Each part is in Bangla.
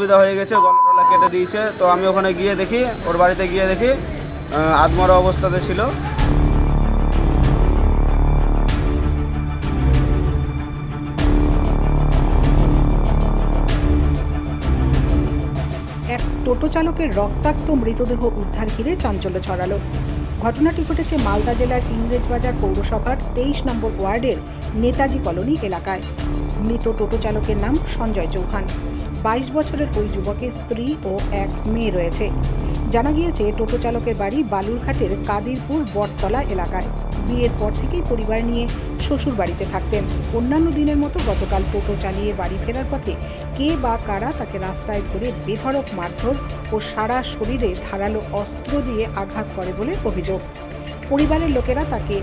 অসুবিধা হয়ে গেছে গলা টলা কেটে দিয়েছে। তো আমি ওখানে গিয়ে দেখি ওর বাড়িতে গিয়ে দেখি আহ, আধমরা অবস্থাতে ছিল। এক টোটো চালকের রক্তাক্ত মৃতদেহ উদ্ধার ঘিরে চাঞ্চল্য ছড়ালো। ঘটনাটি ঘটেছে মালদা জেলার ইংরেজবাজার পৌরসভার তেইশ নম্বর ওয়ার্ডের নেতাজি কলোনি এলাকায়। মৃত টোটো চালকের নাম সঞ্জয় চৌহান। বাইশ বছরের ওই যুবকের স্ত্রী ও এক মেয়ে রয়েছে। জানা গিয়েছে, টোটো চালকের বাড়ি বালুরঘাটের কাদিরপুর বটতলা এলাকায়। বিয়ের পর থেকেই পরিবার নিয়ে শ্বশুর বাড়িতে থাকতেন। অন্যান্য দিনের মতো গতকাল টোটো চালিয়ে বাড়ি ফেরার পথে কে বা কারা তাকে রাস্তায় ধরে বেধড়ক, মারধর ও সারা শরীরে ধারালো অস্ত্র দিয়ে আঘাত করে বলে অভিযোগ। পরিবারের লোকেরা তাকে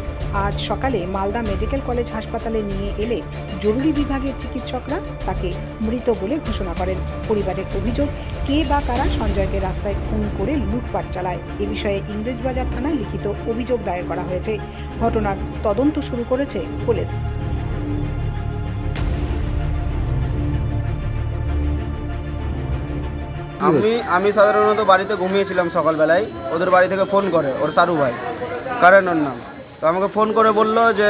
আজ সকালে মালদা মেডিকেল কলেজ হাসপাতালে নিয়ে এলে জরুরি বিভাগের চিকিৎসকরা তাকে মৃত বলে ঘোষণা করেন। পরিবারের অভিযোগ, কে বা কারা সঞ্জয়কে রাস্তায় খুন করে লুটপাট চালায়, এ বিষয়ে ইংরেজবাজার থানায় লিখিত অভিযোগ দায়ের করা হয়েছে। ঘটনার তদন্ত শুরু করেছে পুলিশ। আমি আমি সাধারণত বাড়িতে ঘুমিয়েছিলাম সকালবেলায়। ওদের বাড়ি থেকে ফোন করে, ওর সারু ভাই। কারণ ওর নাম। তো আমাকে ফোন করে বলল যে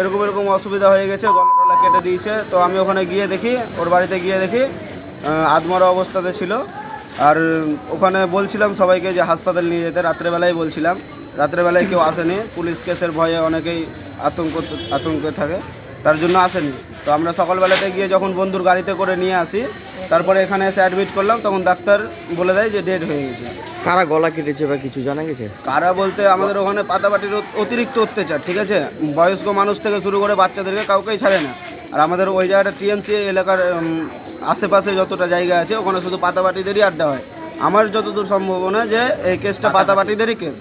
এরকম এরকম অসুবিধা হয়ে গেছে গলা টলা কেটে দিয়েছে। তো আমি ওখানে গিয়ে দেখি ওর বাড়িতে গিয়ে দেখি আহ, আধমরা অবস্থাতে ছিল। আর ওখানে বলছিলাম সবাইকে যে হাসপাতাল নিয়ে যেতে রাত্রেবেলায় বলছিলাম। রাত্রেবেলায় কেউ আসেনি পুলিশ কেসের ভয়ে অনেকেই আতঙ্ক আতঙ্কে থাকে তার জন্য আসেনি। তো আমরা সকালবেলাতে গিয়ে যখন বন্ধুর গাড়িতে করে নিয়ে আসি তারপরে এখানে এসে অ্যাডমিট করলাম তখন ডাক্তার বলে দেয় যে ডেড হয়ে গেছে। কারা গলা কেটেছে বা কিছু জানা গেছে? কারা বলতে আমাদের ওখানে পাতাপাটির অত- অতিরিক্ত অত্যাচার ঠিক আছে? বয়স্ক মানুষ থেকে শুরু করে বাচ্চাদেরকে কাউকেই ছাড়ে না। আর আমাদের ওই জায়গাটা টিএমসি এলাকার আশেপাশে যতটা জায়গা আছে ওখানে শুধু পাতাপাটিদেরই আড্ডা হয়। আমার যতদূর সম্ভাবনা যে এই কেসটা পাতাপাটিদেরই কেস।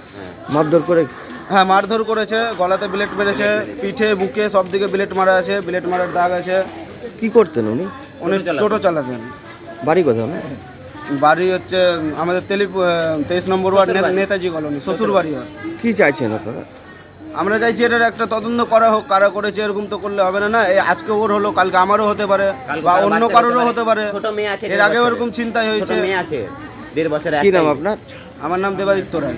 মারধর করে হ্যাঁ মারধর করেছে গলাতে ব্লেড মেরেছে পিঠে বুকে সব দিকে ব্লেড মারা আছে ব্লেড মারার দাগ আছে। কি করতেন উনি? উনি টোটো চালাতেন। বাড়ি কোথাও না বাড়ি হচ্ছে আমাদের তেলি তেইশ নম্বর ওয়ার্ড নেতাজি কলোনি শ্বশুর বাড়ি হয় কি চাইছেন আপনারা? আমরা চাইছি এটার একটা তদন্ত করা হোক কারা করেছে এরকম তো করলে হবে না না এই আজকে ওর হলো কালকে আমারও হতে পারে বা অন্য কারোরও হতে পারে। ছোট মেয়ে আছে এর দেড় আগেও এরকম চিন্তাই হয়েছে। মেয়ে আছে দেড় বছর কি নাম আপনার? আমার নাম দেবাদিত্য রায়।